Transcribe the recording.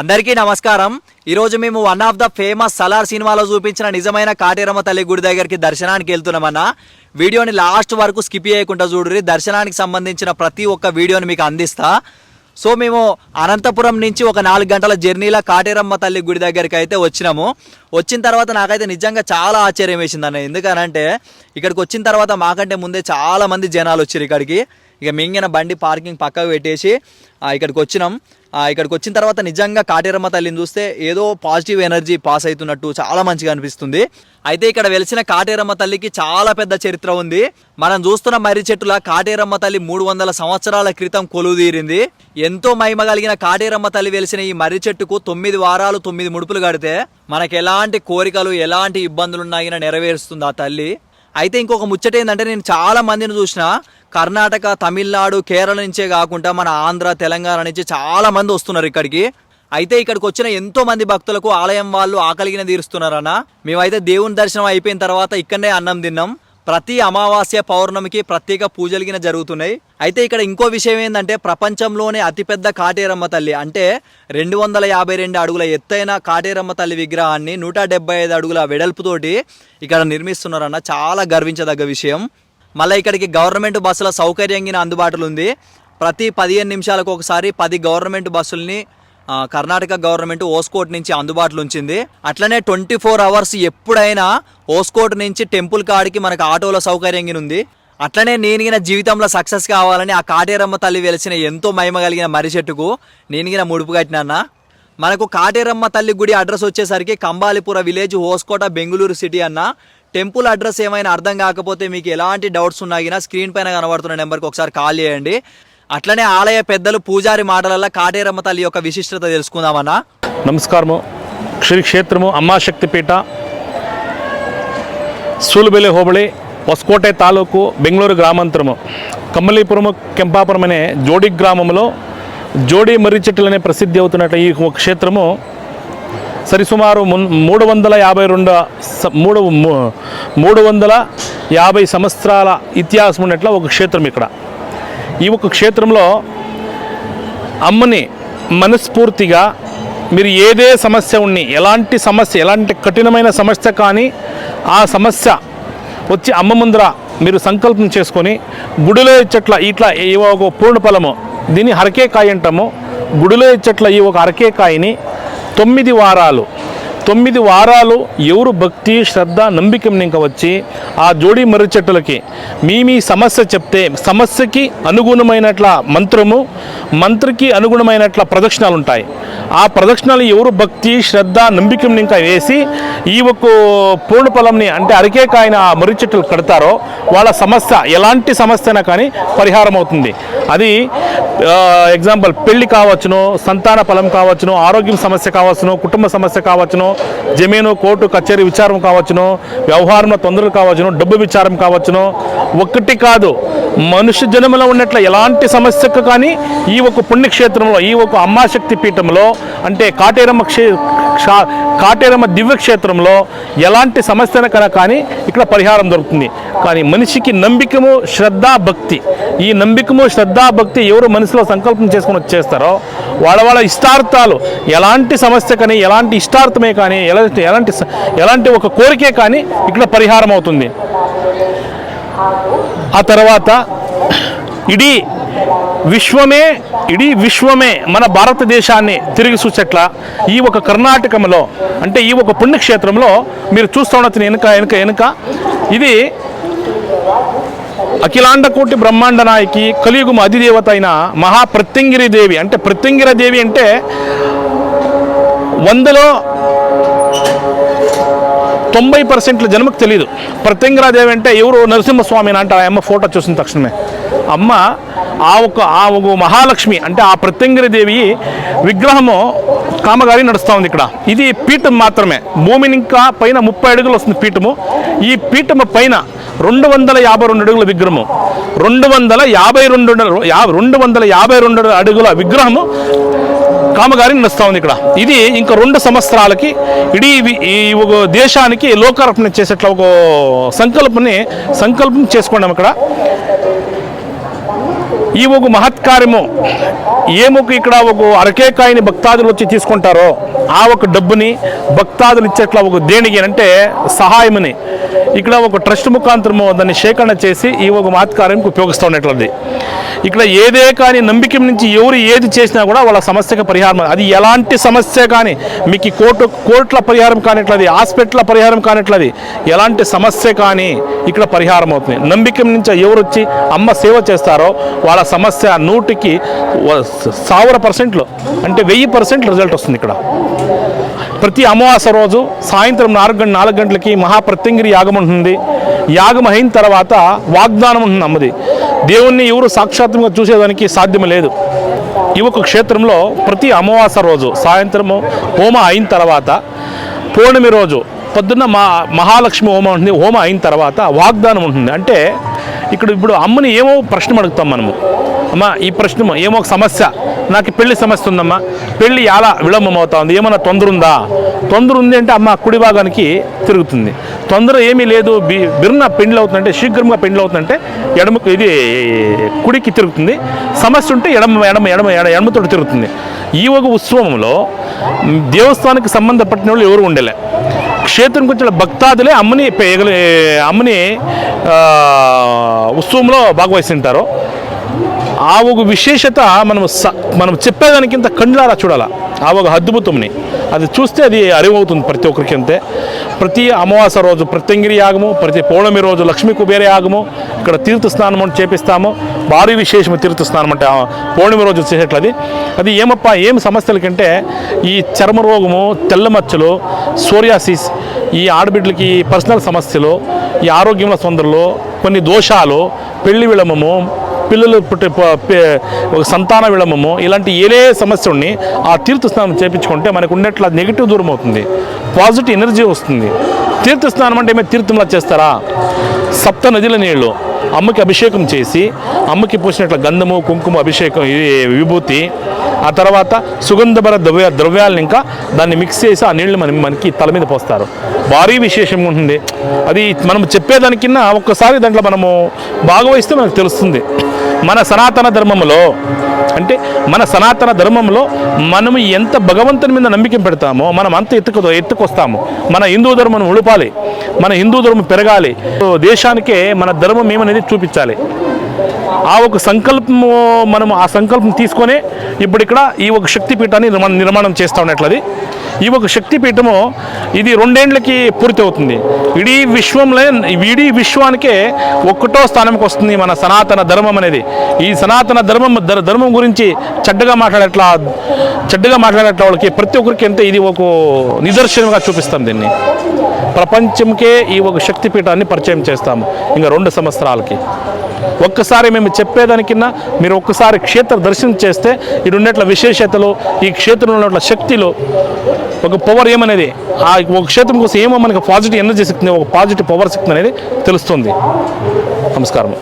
అందరికీ నమస్కారం. ఈరోజు మేము one of the famous Salaar సినిమాలో చూపించిన నిజమైన కాటేరమ్మ తల్లి గుడి దగ్గరికి దర్శనానికి వెళ్తున్నామన్నా. వీడియోని లాస్ట్ వరకు స్కిప్ చేయకుండా చూడుర్రి. దర్శనానికి సంబంధించిన ప్రతి ఒక్క వీడియోని మీకు అందిస్తా. సో మేము అనంతపురం నుంచి ఒక నాలుగు గంటల జర్నీలో కాటేరమ్మ తల్లి గుడి దగ్గరికి అయితే వచ్చినాము. వచ్చిన తర్వాత నాకైతే నిజంగా చాలా ఆశ్చర్యం వేసింది అన్న ఎందుకనంటే ఇక్కడికి వచ్చిన తర్వాత మాకంటే ముందే చాలామంది జనాలు వచ్చారు ఇక్కడికి. ఇక మింగిన బండి పార్కింగ్ పక్కకు పెట్టేసి ఇక్కడికి వచ్చినాం. ఇక్కడికి వచ్చిన తర్వాత నిజంగా కాటేరమ్మ తల్లిని చూస్తే ఏదో పాజిటివ్ ఎనర్జీ పాస్ అవుతున్నట్టు చాలా మంచిగా అనిపిస్తుంది. అయితే ఇక్కడ వెలిసిన కాటేరమ్మ తల్లికి చాలా పెద్ద చరిత్ర ఉంది. మనం చూస్తున్న మర్రి చెట్టుల కాటేరమ్మ తల్లి మూడు వందల సంవత్సరాల క్రితం కొలువు తీరింది. ఎంతో మహిమ కలిగిన కాటేరమ్మ తల్లి వెలిసిన ఈ మర్రి చెట్టుకు తొమ్మిది వారాలు తొమ్మిది ముడుపులు కడితే మనకు ఎలాంటి కోరికలు ఎలాంటి ఇబ్బందులు ఉన్నాయినా నెరవేరుస్తుంది ఆ తల్లి. అయితే ఇంకొక ముచ్చట ఏంటంటే నేను చాలా మందిని చూసిన కర్ణాటక తమిళనాడు కేరళ నుంచే కాకుండా మన ఆంధ్ర తెలంగాణ నుంచి చాలా మంది వస్తున్నారు ఇక్కడికి. అయితే ఇక్కడికి వచ్చిన ఎంతో మంది భక్తులకు ఆలయం వాళ్ళు ఆకలిగిన తీరుస్తున్నారన్న. మేమైతే దేవుని దర్శనం అయిపోయిన తర్వాత ఇక్కడనే అన్నం తిన్నాం. ప్రతి అమావాస్య పౌర్ణమికి ప్రత్యేక పూజలు గిన జరుగుతున్నాయి. అయితే ఇక్కడ ఇంకో విషయం ఏంటంటే ప్రపంచంలోనే అతిపెద్ద కాటేరమ్మ తల్లి. అంటే రెండు వందల యాభై రెండు అడుగుల ఎత్తైన కాటేరమ్మ తల్లి విగ్రహాన్ని నూట డెబ్బై ఐదు అడుగుల వెడల్పుతోటి ఇక్కడ నిర్మిస్తున్నారన్న చాలా గర్వించదగ్గ విషయం. మళ్ళీ ఇక్కడికి గవర్నమెంట్ బస్సుల సౌకర్యం గిన అందుబాటులో ఉంది. ప్రతి పదిహేను నిమిషాలకు ఒకసారి పది గవర్నమెంట్ బస్సుల్ని కర్ణాటక గవర్నమెంట్ ఓస్కోట్ నుంచి అందుబాటులో ఉంచింది. అట్లనే ట్వంటీ ఫోర్ అవర్స్ ఎప్పుడైనా ఓస్కోట్ నుంచి టెంపుల్ కాడికి మనకు ఆటోల సౌకర్యం ఉంది. అట్లనే నేను గిన జీవితంలో సక్సెస్ కావాలని ఆ కాటేరమ్మ తల్లి వెలిసిన ఎంతో మహిమ కలిగిన మర్రి చెట్టుకు నేను గిన ముడుపు కట్టినా మనకు కాటేరమ్మ తల్లి గుడి అడ్రస్ వచ్చేసరికి కంబాలిపుర విలేజ్ హోస్కోట బెంగళూరు సిటీ అన్న. టెంపుల్ అడ్రస్ ఏమైనా అర్థం కాకపోతే మీకు ఎలాంటి డౌట్స్ ఉన్నాయినా స్క్రీన్ పైన కనబడుతున్న నెంబర్కి ఒకసారి కాల్ చేయండి. అట్లనే ఆలయ పెద్దలు పూజారి మాటలల్లో కాటేరమ్మ తల్లి యొక్క విశిష్టత తెలుసుకుందామన్నా నమస్కారము. శ్రీ క్షేత్రము అమ్మాశక్తిపీఠ ಸೂಲುಬೆಲೆ హోబళి వస్కోట తాలూకు బెంగళూరు గ్రామాంతరము. కమ్మలీపురము కెంపాపురం అనే జోడి గ్రామంలో జోడి మర్రి అనే ప్రసిద్ధి అవుతున్నట్టు ఈ క్షేత్రము. సరిసుమారు మూడు వందల యాభై రెండు మూడు మూడు వందల యాభై సంవత్సరాల ఇతిహాసం ఉన్నట్ల ఒక క్షేత్రం ఇక్కడ. ఈ ఒక క్షేత్రంలో అమ్మని మనస్ఫూర్తిగా మీరు ఏదే సమస్య ఉన్ని ఎలాంటి సమస్య ఎలాంటి కఠినమైన సమస్య కానీ ఆ సమస్య వచ్చి అమ్మ ముందర మీరు సంకల్పం చేసుకొని గుడిలో ఇచ్చట్ల ఇట్లా ఈ ఒక పూర్ణ ఫలము దీన్ని హరకేకాయ అంటాము. గుడిలో ఇచ్చట్ల ఈ ఒక హరకేకాయని తొమ్మిది వారాలు తొమ్మిది వారాలు ఎవరు భక్తి శ్రద్ధ నమ్మికం ఇంకా వచ్చి ఆ జోడి మర్రి చెట్టులకి మీ మీ సమస్య చెప్తే సమస్యకి అనుగుణమైనట్ల మంత్రము మంత్రికి అనుగుణమైనట్ల ప్రదక్షిణాలు ఉంటాయి ఆ ప్రదక్షిణాలు ఎవరు భక్తి శ్రద్ధ నమ్మికం ఇంకా వేసి ఈ ఒక పూర్ణ ఫలంని అంటే అరికేకాయన ఆ మర్రి చెట్టులు కడతారో వాళ్ళ సమస్య ఎలాంటి సమస్య అయినా కానీ పరిహారం అవుతుంది అది ఎగ్జాంపుల్ పెళ్ళి కావచ్చును సంతాన ఫలం కావచ్చును ఆరోగ్యం సమస్య కావచ్చును కుటుంబ సమస్య కావచ్చును జమీను కోర్టు కచేరీ విచారం కావచ్చును వ్యవహారంలో తొందరలు కావచ్చును డబ్బు విచారం కావచ్చును. ఒక్కటి కాదు మనుష్య జన్మలో ఉన్నట్ల ఎలాంటి సమస్యకు కానీ ఈ ఒక పుణ్యక్షేత్రంలో ఈ ఒక అమ్మాశక్తి పీఠంలో అంటే కాటేరమ్మ క్షే కాటేరమ్మ దివ్యక్షేత్రంలో ఎలాంటి సమస్యనకైనా కానీ ఇక్కడ పరిహారం దొరుకుతుంది. కానీ మనిషికి నమ్మికము శ్రద్ధ భక్తి. ఈ నమ్మికము శ్రద్ధ భక్తి ఎవరు మనసులో సంకల్పం చేసుకుని వచ్చేస్తారో వాళ్ళ వాళ్ళ ఇష్టార్థాలు ఎలాంటి సమస్య కానీ ఎలాంటి ఇష్టార్థమే కానీ ఎలాంటి ఎలాంటి ఎలాంటి ఒక కోరికే కానీ ఇక్కడ పరిహారం అవుతుంది. ఆ తర్వాత ఇడీ విశ్వమే ఇడీ విశ్వమే మన భారతదేశాన్ని తిరిగి చూసేట్ల ఈ ఒక కర్ణాటకంలో అంటే ఈ ఒక పుణ్యక్షేత్రంలో మీరు చూస్తూ ఉండొచ్చు వెనుక వెనుక వెనుక. ఇది అఖిలాండ కోటి బ్రహ్మాండ నాయకి కలియుగం అధిదేవత అయిన మహాప్రత్యంగిరి దేవి. అంటే ప్రత్యంగిర దేవి అంటే వందలో తొంభై పర్సెంట్ల జన్మకు తెలియదు ప్రత్యంగిరాదేవి అంటే ఎవరు నరసింహస్వామి అని అంటే ఆ అమ్మ ఫోటో చూసిన తక్షణమే. అమ్మ ఆ ఒక ఆ ఒక మహాలక్ష్మి అంటే ఆ ప్రత్యంగిరి దేవి విగ్రహము కామగారి నడుస్తూ ఉంది ఇక్కడ. ఇది పీఠం మాత్రమే. భూమిని ఇంకా పైన ముప్పై అడుగులు వస్తుంది పీఠము. ఈ పీఠము పైన రెండు వందల యాభై రెండు అడుగుల విగ్రహము. రెండు వందల యాభై రెండు రెండు వందల యాభై రెండు అడుగుల విగ్రహము కామగారి నడుస్తూ ఉంది ఇక్కడ. ఇది ఇంకా రెండు సంవత్సరాలకి ఇడీ ఈ ఒక దేశానికి లోకార్పణ చేసేట్ల ఒక సంకల్పని సంకల్పం చేసుకున్నాం ఇక్కడ ఈ ఒక మహత్ మహత్కార్యము ఏముకు ఇక్కడ ఒక అరకేకాయని భక్తాదులు వచ్చి తీసుకుంటారో ఆ ఒక డబ్బుని భక్తాదులు ఇచ్చేట్లా ఒక దేనికి అంటే సహాయమని. ఇక్కడ ఒక ట్రస్ట్ ముఖాంతరము దాన్ని సేకరణ చేసి ఈ ఒక మాత్కార్యంకి ఉపయోగిస్తూ ఉన్నట్లది ఇక్కడ ఏదే కానీ నమ్మిక నుంచి ఎవరు ఏది చేసినా కూడా వాళ్ళ సమస్యకు పరిహారం అది ఎలాంటి సమస్య కానీ మీకు కోర్టు కోర్టుల పరిహారం కానిట్లది హాస్పిటల్ పరిహారం కానిట్లది ఎలాంటి సమస్య కానీ ఇక్కడ పరిహారం అవుతుంది నమ్మిక నుంచి ఎవరు వచ్చి అమ్మ సేవ చేస్తారో వాళ్ళ సమస్య నూటికి సావర పర్సెంట్లో అంటే వెయ్యి పర్సెంట్ రిజల్ట్ వస్తుంది ఇక్కడ. ప్రతి అమావాస రోజు సాయంత్రం నాలుగు గంట నాలుగు గంటలకి మహాప్రత్యంగిరి యాగం ఉంటుంది. యాగం అయిన తర్వాత వాగ్దానం ఉంటుంది అమ్మది. దేవుణ్ణి ఎవరు సాక్షాత్మంగా చూసేదానికి సాధ్యం లేదు. ఈ ఒక క్షేత్రంలో ప్రతి అమావాస రోజు సాయంత్రము హోమ అయిన తర్వాత పౌర్ణమి రోజు పొద్దున్న మా మహాలక్ష్మి హోమ ఉంటుంది. హోమ అయిన తర్వాత వాగ్దానం ఉంటుంది. అంటే ఇక్కడ ఇప్పుడు అమ్మని ఏమో ప్రశ్న అడుగుతాం మనము. అమ్మా ఈ ప్రశ్న ఏమో ఒక సమస్య. నాకు పెళ్ళి సమస్య ఉందమ్మా. పెళ్ళి ఎలా విళంబం అవుతా ఉంది ఏమన్నా తొందర ఉందా తొందర ఉంది అంటే అమ్మ కుడి భాగానికి తిరుగుతుంది. తొందర ఏమీ లేదు. బి బిర్న పెండ్లి అవుతుందంటే శీఘ్రంగా పెండ్లు అవుతుందంటే ఎడమ ఇది కుడికి తిరుగుతుంది. సమస్య ఉంటే ఎడమ ఎడమ ఎడమ ఎడ ఎడమతోటి తిరుగుతుంది. ఈ ఒక ఉత్సవంలో దేవస్థానానికి సంబంధపట్టిన వాళ్ళు ఎవరు ఉండలే. క్షేత్రంకి వచ్చిన భక్తాదులే అమ్మని పేగలి అమ్మని ఉత్సవంలో భాగవహిస్తుంటారు. ఆ ఒక విశేషత మనం స- మనం చెప్పేదానికింత కండ్లారా చూడాలా? ఆ ఒక అద్భుతంని అది చూస్తే అది అరివవుతుంది ప్రతి ఒక్కరికి అంతే. ప్రతి అమావాస్య రోజు ప్రత్యంగిరి యాగము ప్రతి పౌర్ణమి రోజు లక్ష్మీ కుబేర యాగము ఇక్కడ తీర్థ స్నానం అని చేపిస్తాము. భారీ విశేషము తీర్థ స్నానం అంటే ఆ పౌర్ణమి రోజు చేసేట్లది అది ఏమప్ప ఏం సమస్యలకంటే ఈ చర్మ రోగము తెల్ల మచ్చలు సోరియాసిస్ ఈ ఆడబిడ్డలకి పర్సనల్ సమస్యలు ఈ ఆరోగ్యంలో తొందరలు కొన్ని దోషాలు పెళ్ళి విళమము పిల్లలు పుట్టే ఒక సంతాన విళంబము ఇలాంటి ఏలే సమస్యల్ని ఆ తీర్థ స్నానం చేయించుకుంటే మనకు ఉండేట్లా నెగిటివ్ దూరం అవుతుంది. పాజిటివ్ ఎనర్జీ వస్తుంది. తీర్థ స్నానం అంటే ఏమైనా తీర్థంలా చేస్తారా? సప్త నదుల నీళ్ళు అమ్మకి అభిషేకం చేసి అమ్మకి పోసినట్ల గంధము కుంకుమ అభిషేకం విభూతి. ఆ తర్వాత సుగంధభర ద్రవ్య ద్రవ్యాలను ఇంకా దాన్ని మిక్స్ చేసి ఆ నీళ్ళు మనం మనకి తల మీద పోస్తారు. భారీ విశేషంగా ఉంటుంది. అది మనం చెప్పేదానికన్నా ఒక్కసారి దాంట్లో మనము భాగవహిస్తే మనకు తెలుస్తుంది. మన సనాతన ధర్మంలో అంటే మన సనాతన ధర్మంలో మనము ఎంత భగవంతుని మీద నమ్మిక పెడతామో మనం అంత ఎత్తుకు ఎత్తుకొస్తాము. మన హిందూ ధర్మం ఉడపాలి మన హిందూ ధర్మం పెరగాలి. దేశానికే మన ధర్మం ఏమనేది చూపించాలి. ఆ ఒక సంకల్పము మనం ఆ సంకల్పం తీసుకొని ఇప్పుడు ఇక్కడ ఈ ఒక శక్తిపీఠాన్ని నిర్మాణం నిర్మాణం చేస్తా ఉన్నట్లది. ఈ ఒక శక్తిపీఠము ఇది రెండేండ్లకి పూర్తి అవుతుంది ఇడీ విశ్వంలో ఇడీ విశ్వానికే ఒక్కటో స్థానంకి వస్తుంది మన సనాతన ధర్మం అనేది. ఈ సనాతన ధర్మం ధర్మం గురించి చెడ్డగా మాట్లాడేట్లా చెడ్డగా మాట్లాడేట్లా వాళ్ళకి ప్రతి ఒక్కరికి ఎంత ఇది ఒక నిదర్శనంగా చూపిస్తాం దీన్ని. ప్రపంచంకే ఈ ఒక శక్తిపీఠాన్ని పరిచయం చేస్తాము ఇంకా రెండు సంవత్సరాలకి. ఒక్కసారి మేము చెప్పేదానికన్నా మీరు ఒక్కసారి క్షేత్ర దర్శనం చేస్తే ఇటు ఉన్నట్ల విశేషతలు ఈ క్షేత్రంలో ఉన్నట్ల శక్తిలో ఒక పవర్ ఏమనేది ఆ ఒక క్షేత్రం కోసం ఏమో మనకి పాజిటివ్ ఎనర్జీ శక్తి ఒక పాజిటివ్ పవర్ శక్తి అనేది తెలుస్తుంది. నమస్కారం